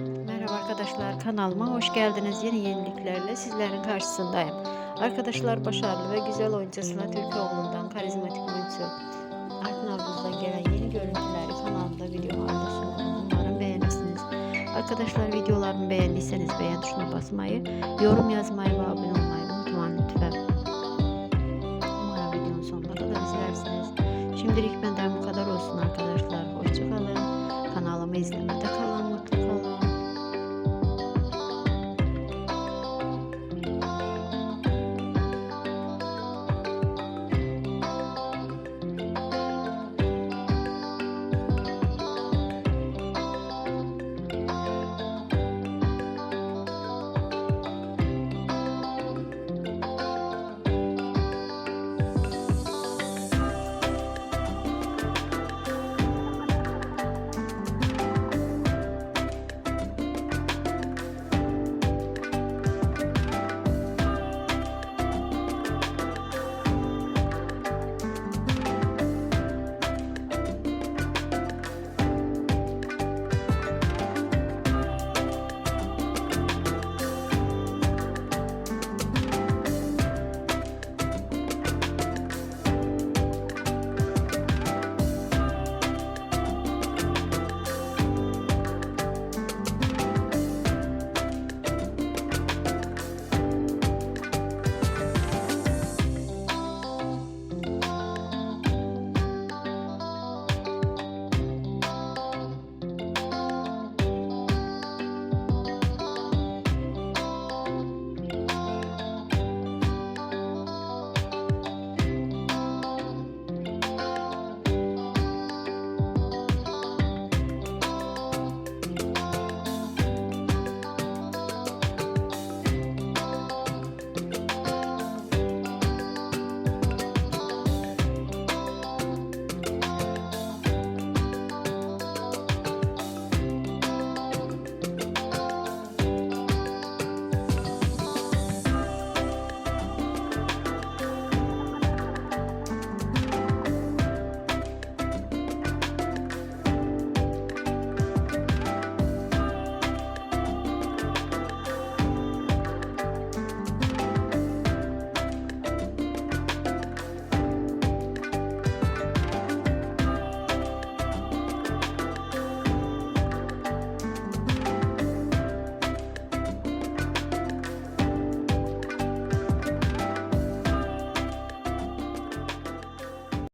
Merhaba arkadaşlar kanalıma hoş geldiniz. Yeni yeniliklerle sizlerin karşısındayım. Arkadaşlar başarılı ve güzel oyuncusuna Türkoğlu'ndan karizmatik oyuncu Artın Avuz'dan gelen yeni görüntüleri kanalımda videolarda sunuyorum. Umarım beğenirsiniz. Arkadaşlar videolarımı beğendiyseniz beğen tuşuna basmayı, yorum yazmayı ve abone olmayı unutmayın lütfen. Umarım videonun sonuna kadar izlersiniz. Şimdilik ben